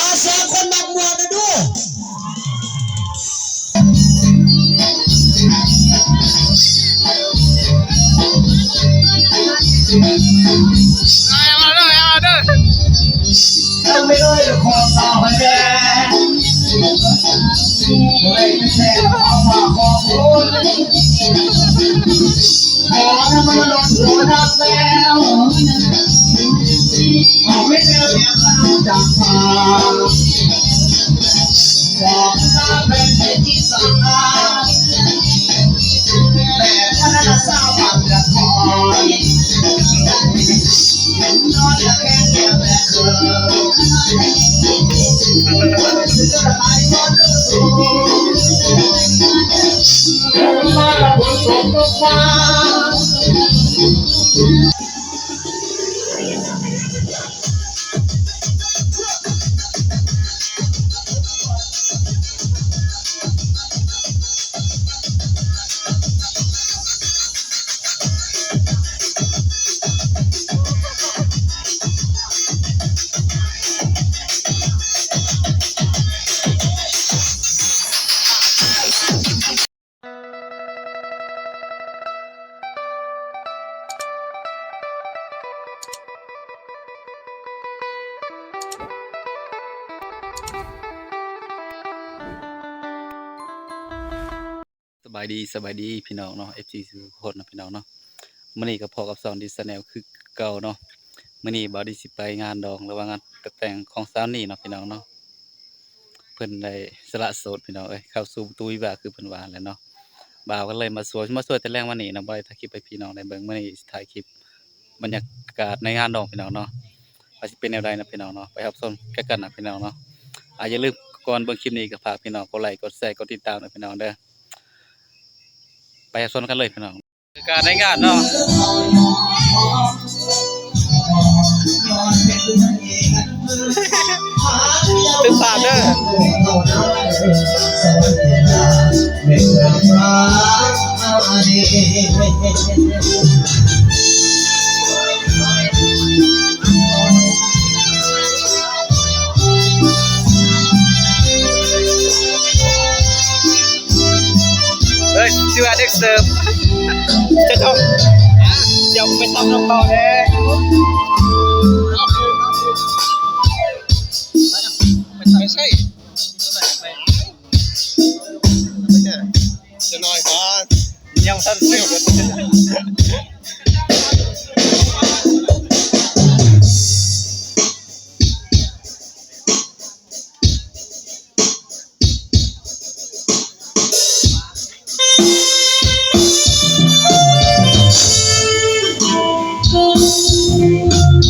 องขอเสียงคนนักมวยนะดูไม่เลยขอสาวแม่ไม่แช่ขอมาขอคุณขอทำมันลงหัวทับแล้ จอเนี่ยข้าวจากฟ้าบอกตาเป็นที่สำคัญแต่พนักสาวบังจะคอยเห็นนอนจะแค่เดียวแต่เคยสบาายดีสบายดีพี่น้องเนาะ FG ทุกคนนะพี่น้องเนาะมื้อนี้ก็พอกับสองดิสแนลคือเก่าเนาะมื้อนี้บ่าวดีสิไปงานดองหรือว่างานตกแต่งของสาวนี่เนาะพี่น้องเนาะเพิ่นได้สละโสดพี่น้องเอ้ยเข้าสู่ตูวิวาคือเพิ่นว่าแล้วเนาะบ่าวก็เลยมาสวยมาสวยแต่แรกวันนี้นะบ่ได้ถ่ายคลิปให้พี่น้องได้เบิ่งมื้อนี้ถ่ายคลิปบรรยากาศในงานดองพี่น้องเนาะว่าสิเป็นแนวใดนะพี่น้องเนาะไปรับชมกันกันนะพี่น้องเนาะอ่าอย่าลืมก่อนเบิ่งคลิปนี้ก็ฝากพี่น้องกดไลค์กดแชร์กดติดตามนะพี่น้องเด้อ ไปชนกันเลยพี่น้องการในงานเนาะตึกสามเด้อเเสิร์ฟจะต้องเดี๋ยวไปตำน้ำเปล่าแน่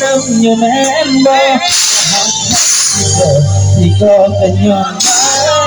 Remember, how much you love, because I know.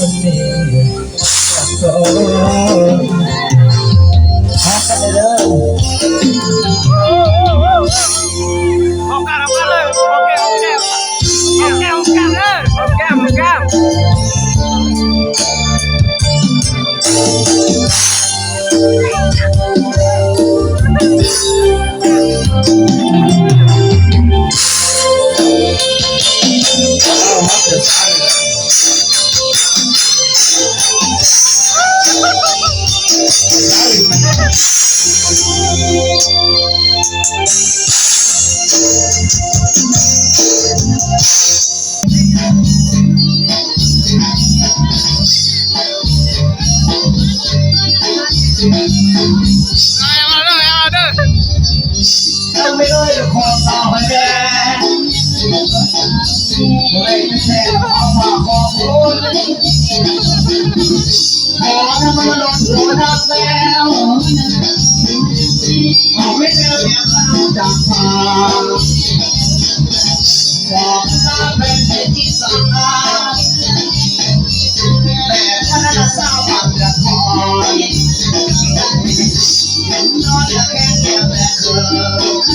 คนนี้ก็ฮักกันเลยโอเคโอเคเลยโอเคโอเคโอเคโอเคเลยโอเคโอเค ขอต่อไปแม่ไม่แช่ขอฝากขอคุณขอทำมันลงหัวทับแล้วขอไม่เจอเนี่ยขนมจากฟ้าบอกตาเป็นที่สำคัญแต่พนักสาวบางจะคอยนอนจะแค่เดียแต่เคย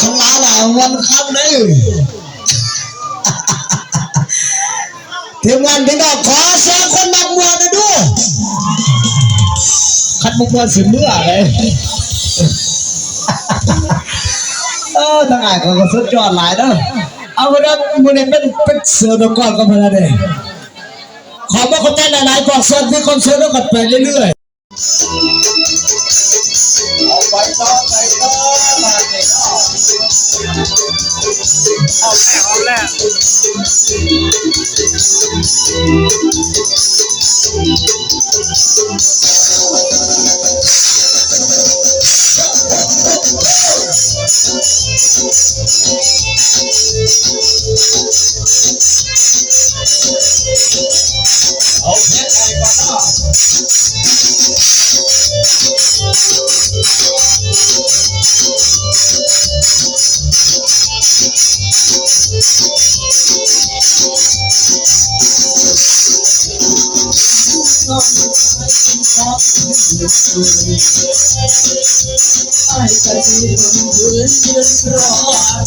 ของลาหลายวันคำเลยทีมงานพี่น้องขอเสียงคนมักมวนนะดูคัดมุกมวนสิเมื่อเลยเออทั้งอ่านก็สุดยอดหลายเนาะเอาไปนะมือนี้เป็นเป็นเสือตะกอนกันพอดีเลยขอบพระคุณท่านหลายๆก่อนเสิร์ฟที่คอนเสิร์ตแล้วก็ไปเรื่อยๆ เอาแรกเอาแรกเอาเยอะไปกว่านั้น Ai, tá duas pro lado.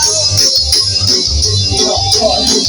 Oh,